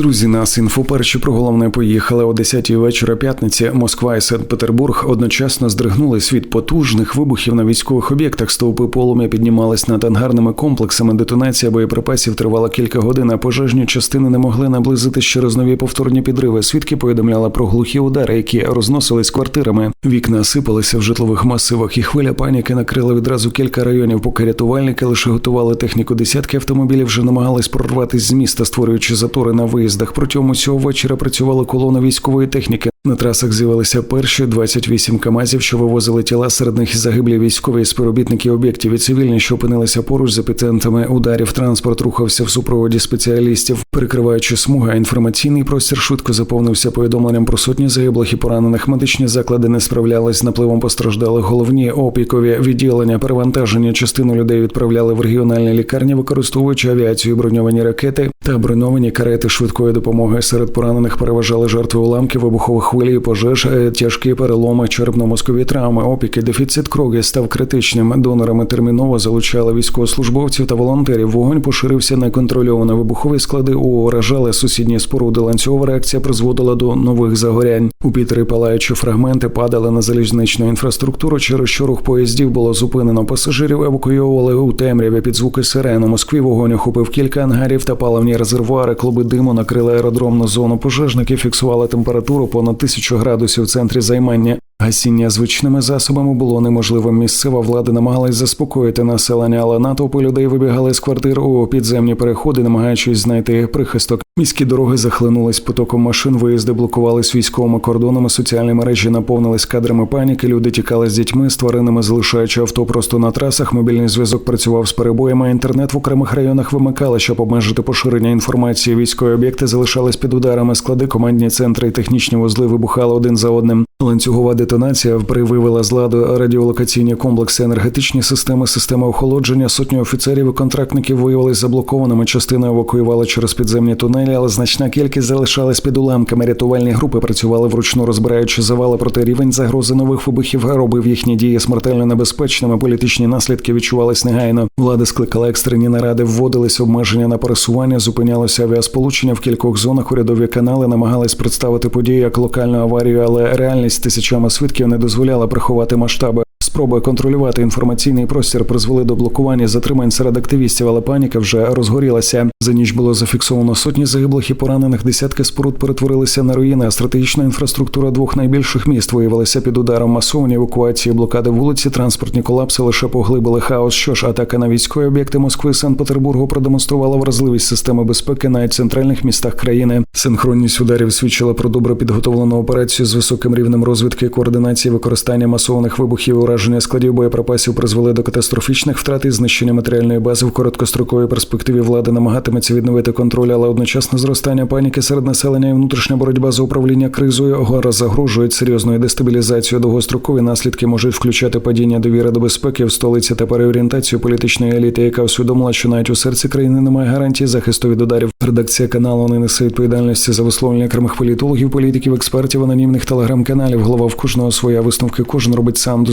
Друзі, нас інфо перші про головне поїхали о 10-й вечора п'ятниці. Москва і Санкт-Петербург одночасно здригнулись від потужних вибухів на військових об'єктах. Стовпи полум'я піднімались над ангарними комплексами. Детонація боєприпасів тривала кілька годин. а Пожежні частини не могли наблизити через нові повторні підриви. Свідки повідомляли про глухі удари, які розносились квартирами. Вікна сипалися в житлових масивах, і хвиля паніки накрила відразу кілька районів. Поки рятувальники лише готували техніку. Десятки автомобілів вже намагались прорватися з міста, створюючи затори на виїздах. Протягом усього вечора працювала колона військової техніки. На трасах з'явилися перші 28 камазів, що вивозили тіла серед них загиблі військові співробітники об'єктів і цивільні, що опинилися поруч з епіцентрами ударів. Транспорт рухався в супроводі спеціалістів, перекриваючи смуга. Інформаційний простір швидко заповнився повідомленням про сотні загиблих і поранених. Медичні заклади не справлялись з напливом постраждалих. Головні опікові відділення перевантаження частину людей відправляли в регіональні лікарні, використовуючи авіацію, броньовані ракети та броньовані карети швидкої допомоги. Серед поранених переважали жертви уламків вибухових хвилі, пожеж, е, тяжкі переломи, черепно-мозкові травми, опіки, дефіцит крові став критичним. Донорами терміново залучали військовослужбовців та волонтерів. Вогонь поширився неконтрольовано. Вибухові склади уражали сусідні споруди. Ланцюгова реакція призводила до нових загорянь. У Пітері палаючі фрагменти падали на залізничну інфраструктуру, через що рух поїздів було зупинено. Пасажирів евакуйовували у темряві під звуки сирен. У Москві вогонь охопив кілька ангарів та паливні резервуари. Клуби диму накрили аеродромну зону. Пожежники фіксували температуру понад тисячу градусів в центрі займання. Гасіння звичними засобами було неможливим. Місцева влада намагалась заспокоїти населення, але натовпи людей вибігали з квартир у підземні переходи, намагаючись знайти прихисток. Міські дороги захлинулись потоком машин, виїзди блокувались військовими кордонами. Соціальні мережі наповнились кадрами паніки. Люди тікали з дітьми, з тваринами, залишаючи авто просто на трасах. Мобільний зв'язок працював з перебоями. Інтернет в окремих районах вимикали, щоб обмежити поширення інформації. Військові об'єкти залишались під ударами. Склади, командні центри і технічні вузли вибухали один за одним. Ланцюгова детонація вивела з ладу радіолокаційні комплекси, енергетичні системи, системи охолодження. Сотні офіцерів і контрактників виявились заблокованими. Частину евакуювали через підземні тунелі, але значна кількість залишалась під уламками. Рятувальні групи працювали вручну, розбираючи завали, проте рівень загрози нових вибухів робив їхні дії смертельно небезпечними. Політичні наслідки відчувались негайно. Влада скликала екстрені наради, вводились обмеження на пересування, зупинялося авіасполучення в кількох зонах. Урядові канали намагались представити події як локальну аварію, але реальність тисячами свідків не дозволяла приховати масштаби. Спроби контролювати інформаційний простір призвели до блокування затримань серед активістів, але паніка вже розгорілася. За ніч було зафіксовано сотні загиблих і поранених. Десятки споруд перетворилися на руїни. а Стратегічна інфраструктура двох найбільших міст виявилася під ударом масовані евакуації, блокади вулиці, транспортні колапси лише поглибили хаос. Що ж, атака на військові об'єкти Москви і Санкт-Петербургу продемонструвала вразливість системи безпеки в центральних містах країни. Синхронність ударів свідчила про добре підготовлену операцію з високим рівнем розвідки, координації, використання масованих вибухів. Ураження складів боєприпасів призвели до катастрофічних втрат і знищення матеріальної бази в короткостроковій перспективі. Влада намагатиметься відновити контроль, але одночасно зростання паніки серед населення і внутрішня боротьба за управління кризою гора загрожують серйозною дестабілізацією. Довгострокові наслідки можуть включати падіння довіри до безпеки в столиці та переорієнтацію політичної еліти, яка усвідомила, що навіть у серці країни немає гарантії захисту від ударів. Редакція каналу не несе відповідальності за висловлення окремих політологів, політиків, експертів, анонімних телеграм-каналів. Голова в кожного своя висновки. Кожен робить сам до